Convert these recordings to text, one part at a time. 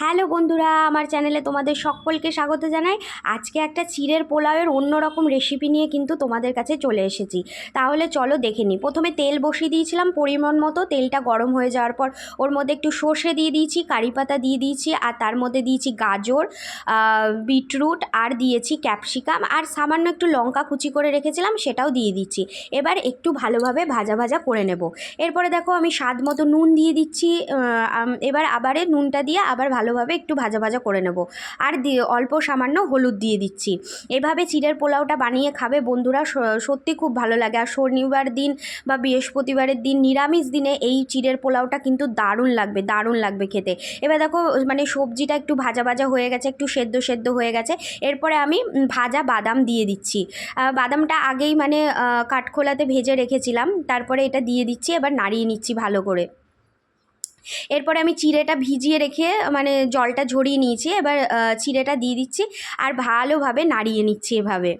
Hello বন্ধুরা, আমার চ্যানেলে তোমাদের সকলকে স্বাগত জানাই। আজকে একটা চিড়ের পোলাওয়ের অন্যরকম রেসিপি নিয়ে কিন্তু তোমাদের কাছে চলে এসেছি। তাহলে চলো দেখে নিই। প্রথমে তেল বসিয়ে দিয়েছিলাম পরিমাণ মতো। তেলটা গরম হয়ে যাওয়ার পর ওর মধ্যে একটু সর্ষে দিয়ে দিয়েছি, কারি পাতা দিয়ে দিয়েছি, আর তার মধ্যে দিয়েছি গাজর বিটরুট, আর দিয়েছি ক্যাপসিকাম, আর সামান্য একটু লঙ্কা কুচি করে রেখেছিলাম, সেটাও দিয়ে দিচ্ছি। এবার একটু ভালোভাবে ভাজা ভাজা করে নেব। এরপরে দেখো আমি স্বাদ মতো নুন দিয়ে দিচ্ছি এবার আবারে নুনটা দিয়ে আবার ভালোভাবে একটু ভাজা ভাজা করে নেব। আর দিয়ে অল্প সামান্য হলুদ দিয়ে দিচ্ছি। এভাবে চিড়ের পোলাওটা বানিয়ে খাবে বন্ধুরা সত্যি খুব ভালো লাগে। আর শনিবার দিন বা বৃহস্পতিবারের দিন, নিরামিষ দিনে এই চিড়ের পোলাওটা কিন্তু দারুণ লাগবে দারুণ লাগবে খেতে। এবার দেখো মানে সবজিটা একটু ভাজা ভাজা হয়ে গেছে, একটু সেদ্ধ সেদ্ধ হয়ে গেছে। এরপরে আমি ভাজা বাদাম দিয়ে দিচ্ছি। বাদামটা আগেই মানে কাঠখোলাতে ভেজে রেখেছিলাম। তারপরে এটা দিয়ে দিচ্ছি, এবার নাড়িয়ে নিচ্ছি ভালো করে। এরপরে আমি চিড়েটা ভিজিয়ে রেখে মানে জলটা ঝরিয়ে নিয়েছি, এবার চিড়েটা দিয়ে দিচ্ছি আর ভালোভাবে নাড়িয়ে নিচ্ছি এভাবে।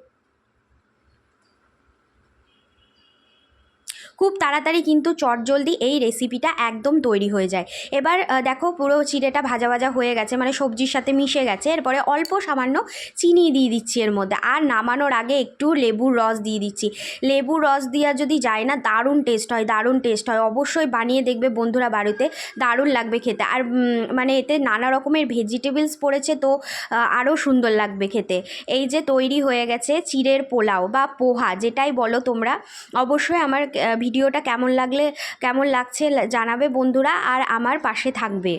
খুব তাড়াতাড়ি কিন্তু চটজলদি এই রেসিপিটা একদম তৈরি হয়ে যায়। এবার দেখো পুরো চিড়েটা ভাজা ভাজা হয়ে গেছে মানে সবজির সাথে মিশে গেছে, এরপরে অল্প সামান্য চিনি দিয়ে দিচ্ছি এর মধ্যে, আর নামানোর আগে একটু লেবুর রস দিয়ে দিচ্ছি। লেবুর রস দেওয়া যদি যায় না, দারুণ টেস্ট হয়, দারুণ টেস্ট হয়। অবশ্যই বানিয়ে দেখবে বন্ধুরা বাড়িতে, দারুণ লাগবে খেতে। আর মানে এতে নানা রকমের ভেজিটেবলস পড়েছে তো আরও সুন্দর লাগবে খেতে। এই যে তৈরি হয়ে গেছে চিড়ের পোলাও বা পোহা, যেটাই বলো তোমরা, অবশ্যই আমার ভিডিওটা কেমন লাগলে কেমন লাগছে জানাবে বন্ধুরা আর আমার পাশে থাকবে।